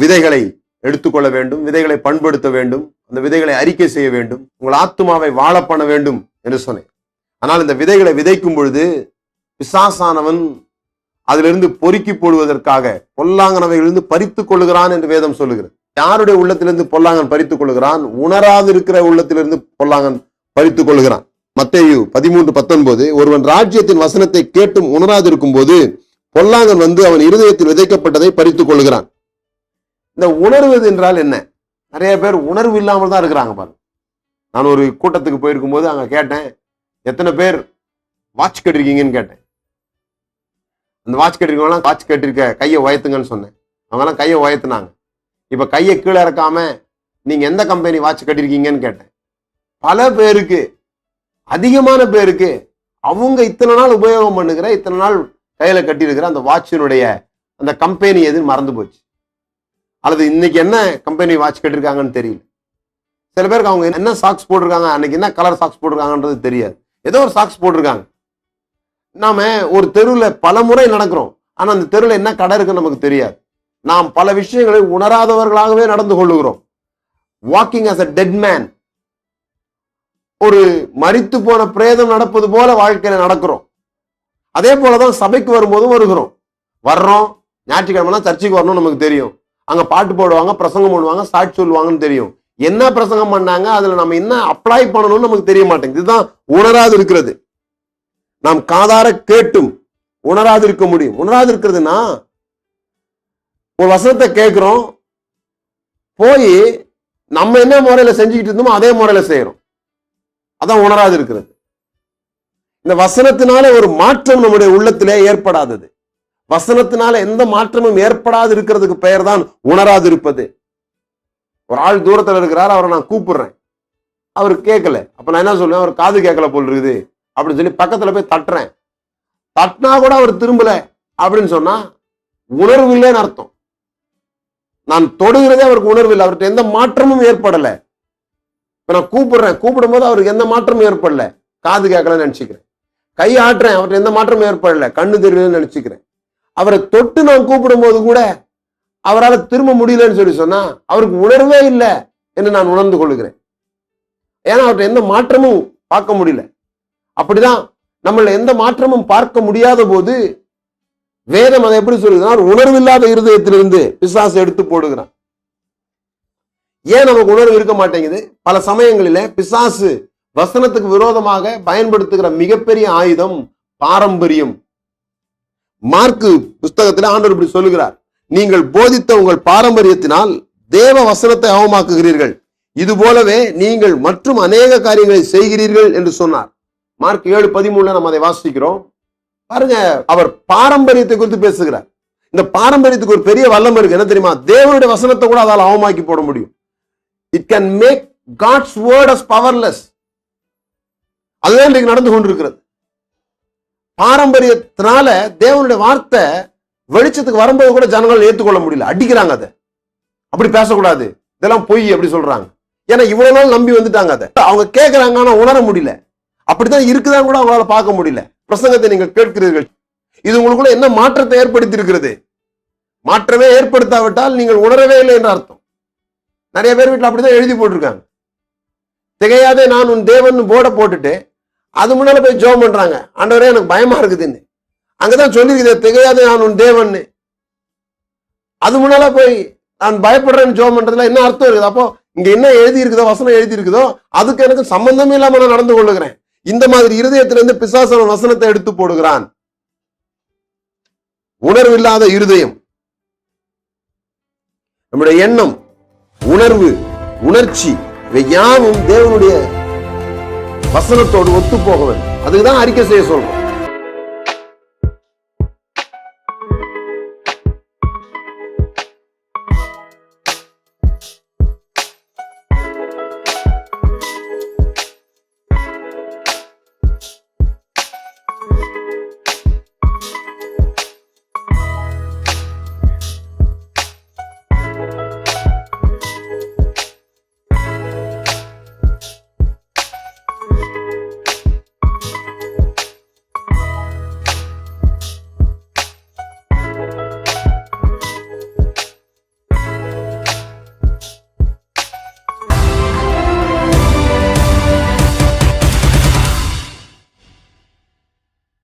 விதைகளை எடுத்துக்கொள்ள வேண்டும் விதைகளை பண்படுத்த வேண்டும் அந்த விதைகளை அறிக்கை செய்ய வேண்டும் உங்கள் ஆத்துமாவை வாழ பண்ண வேண்டும் என்று சொன்னேன். ஆனால் இந்த விதைகளை விதைக்கும் பொழுது பிசாசானவன் அதிலிருந்து பொறுக்கி போடுவதற்காக பொல்லாங்கனவைகளிலிருந்து பறித்துக் கொள்ளுகிறான் என்று வேதம் சொல்லுகிறது. யாருடைய உள்ளத்திலிருந்து பொல்லாங்கன் பறித்துக் கொள்ளுகிறான்? உணராது இருக்கிற உள்ளத்திலிருந்து பொல்லாங்கன் பறித்துக் கொள்ளுகிறான். மத்தேயு பதிமூன்று பத்தொன்பது ஒருவன் ராஜ்யத்தின் வசனத்தை கேட்டும் உணராதிருக்கும் போது பொல்லாங்கன் வந்து அவன் இருதயத்தில் விதைக்கப்பட்டதை பறித்துக் கொள்ளுகிறான். இந்த உணர்வது என்றால் என்ன? நிறைய பேர் உணர்வு இல்லாமல் தான் இருக்கிறாங்க பாருங்க. நான் ஒரு கூட்டத்துக்கு போயிருக்கும் போது அங்கே கேட்டேன் எத்தனை பேர் வாட்ச் கட்டிருக்கீங்கன்னு கேட்டேன். அந்த வாட்ச் கட்டிருக்கவங்களாம் வாட்ச் கட்டிருக்க கையை உயர்த்துங்கன்னு சொன்னேன். அவங்கெல்லாம் கையை உயர்த்துனாங்க. இப்போ கையை கீழே இறக்காம நீங்கள் எந்த கம்பெனி வாட்ச் கட்டிருக்கீங்கன்னு கேட்டேன். பல பேருக்கு அதிகமான பேருக்கு அவங்க இத்தனை நாள் உபயோகம் பண்ணுகிற இத்தனை நாள் கையில் கட்டியிருக்கிற அந்த வாட்சினுடைய அந்த கம்பெனி எதுன்னு மறந்து போச்சு. அல்லது இன்னைக்கு என்ன கம்பெனி வாட்ச் கட்டிருக்காங்கன்னு தெரியல. சில பேருக்கு அவங்க என்ன சாக்ஸ் போட்டிருக்காங்க அன்னைக்கு என்ன கலர் சாக்ஸ் போட்டிருக்காங்கன்றது தெரியாது. ஏதோ ஒரு சாக்ஸ் போட்டிருக்காங்க. நாம ஒரு தெருவில் பல முறை நடக்கிறோம். ஆனால் அந்த தெருவில் என்ன கடை இருக்குன்னு நமக்கு தெரியாது. நாம் பல விஷயங்களை உணராதவர்களாகவே நடந்து கொள்ளுகிறோம். Walking as a dead man ஒரு மறித்து போன பிரேதம் நடப்பது போல வாழ்க்கையில நடக்கிறோம். அதே போலதான் சபைக்கு வரும்போதும் வருகிறோம். வர்றோம். ஞாயிற்றுக்கிழமை சர்ச்சைக்கு வரணும்னு நமக்கு தெரியும். அங்க பாட்டு போடுவாங்க பிரசங்கம் பண்ணுவாங்க சாட்சி சொல்லுவாங்கன்னு தெரியும். என்ன பிரசங்கம் பண்ணாங்க அதுல நம்ம என்ன அப்ளை பண்ணணும்னு நமக்கு தெரிய மாட்டேங்குது. இதுதான் உணராது இருக்கிறது. நாம் காதார கேட்டும். உணராது இருக்க முடியும். உணராது இருக்கிறதுனா ஒரு வசனத்தை கேட்கிறோம் போய் நம்ம என்ன முறையில செஞ்சுக்கிட்டு இருந்தோமோ அதே முறையில செய்யறோம். அதான் உணராது இருக்கிறது. இந்த வசனத்தினால ஒரு மாற்றம் நம்முடைய உள்ளத்திலே ஏற்படாதது. வசனத்தினால எந்த மாற்றமும் ஏற்படாது இருக்கிறதுக்கு பெயர் தான் உணராது இருப்பது ஒரு ஆள் தூரத்துல இருக்கிறார் அவரை நான் கூப்பிடுறேன். அவர் கேட்கல. அப்ப நான் என்ன சொல்லுவேன்? அவர் காது கேட்கல போல் இருக்குது. அப்படின்னு சொல்லி பக்கத்துல போய் தட்டுறேன். தட்டினா கூட அவர் திரும்பல அப்படின்னு சொன்னா உணர்வு இல்லைன்னு அர்த்தம். நான் தொடுகிறதே அவருக்கு உணர்வு இல்லை. அவர்கிட்ட எந்த மாற்றமும் ஏற்படல. இப்ப நான் கூப்பிடுறேன். கூப்பிடும் போது அவருக்கு எந்த மாற்றமும் ஏற்படல. காது கேட்கலன்னு நினைச்சுக்கிறேன். கை ஆட்டுறேன். அவர்கிட்ட எந்த மாற்றமும் ஏற்படல. கண்ணு தெரியலன்னு நினைச்சுக்கிறேன். அவரை தொட்டு நான் கூப்பிடும் போது கூட அவரால் திரும்ப முடியலன்னு சொல்லி சொன்னா அவருக்கு உணர்வே இல்லை என்று நான் உணர்ந்து கொள்கிறேன் ஏன்னா அவர்கிட்ட எந்த மாற்றமும் பார்க்க முடியல. அப்படிதான் நம்மள எந்த மாற்றமும் பார்க்க முடியாத போது வேதம் அதை எப்படி சொல்லுதுன்னா உணர்வில்லாத இருதயத்திலிருந்து பிசாசு எடுத்து போடுகிறான். ஏன் நமக்கு உணர்வு இருக்க மாட்டேங்குது? பல சமயங்களில பிசாசு வசனத்துக்கு விரோதமாக பயன்படுத்துகிற மிகப்பெரிய ஆயுதம் பாரம்பரியம். மார்க்கு புஸ்தகத்தில் ஆண்டவர் இப்படி சொல்லுகிறார். நீங்கள் போதித்த உங்கள் பாரம்பரியத்தினால் தேவ வசனத்தை அவமாக்குகிறீர்கள். இது போலவே நீங்கள் மற்றும் அநேக காரியங்களை செய்கிறீர்கள் என்று சொன்னார். மார்க் ஏழு பதிமூணுல நம்ம அதை வாசிக்கிறோம். பாருங்க அவர் பாரம்பரியத்தை குறித்து பேசுகிறார். இந்த பாரம்பரியத்துக்கு ஒரு பெரிய வல்லம் இருக்கு. என்ன தெரியுமா? தேவனுடைய வசனத்தை கூட அதால் அவமாக்கி போட முடியும். It can make God's word as powerless அதுதான் இன்றைக்கு நடந்து கொண்டிருக்கிறது. பாரம்பரியத்தினால தேவனுடைய வார்த்தை வெளிச்சத்துக்கு வரும்போது கூட ஜனங்கள் ஏற்றுக்கொள்ள முடியல. அடிக்கிறாங்க அதை. அப்படி பேசக்கூடாது. இதெல்லாம் பொய் அப்படி சொல்றாங்க. ஏன்னா இவ்வளவு நாள் நம்பி வந்துட்டாங்க அதை. அவங்க கேட்கறாங்க ஆனா உணர முடியல. அப்படித்தான் இருக்குதான் கூட அவங்களால பார்க்க முடியல. பிரசங்கத்தை நீங்கள் கேட்கிறீர்கள். இது உங்களுக்குள்ள என்ன மாற்றத்தை ஏற்படுத்தி இருக்கிறது மாற்றமே ஏற்படுத்தாவிட்டால் நீங்கள் உணரவே இல்லை என்று அர்த்தம். நிறைய பேர் வீட்டில் அப்படிதான் எழுதி போட்டிருக்காங்க. திகையாதே நான் உன் தேவன் போர்டை போட்டுட்டு அது முன்னால போய் ஜோம் பண்றாங்க. ஆண்டவரே எனக்கு பயமா இருக்குதுன்னு. அங்கதான் சொல்லியிருக்குது திகையாது நான் உன் தேவன்னு. அது முன்னால போய் நான் பயப்படுறேன்னு ஜோம் பண்றதுல என்ன அர்த்தம் இருக்குது? அப்போ இங்க என்ன எழுதி இருக்குதோ வசனம் எழுதி இருக்குதோ அதுக்கு எனக்கு சம்பந்தமே இல்லாம நான் நடந்து கொள்ளுகிறேன். இந்த மாதிரி இருதயத்திலிருந்து பிசாசன வசனத்தை எடுத்து போடுகிறான். உணர்வில்லாத இருதயம். நம்முடைய எண்ணம் உணர்வு உணர்ச்சி இவை யாவும் தேவனுடைய வசனத்தோடு ஒத்து போக வேண்டும் அதுக்குதான் அறிக்கை செய்ய சொல்றோம்.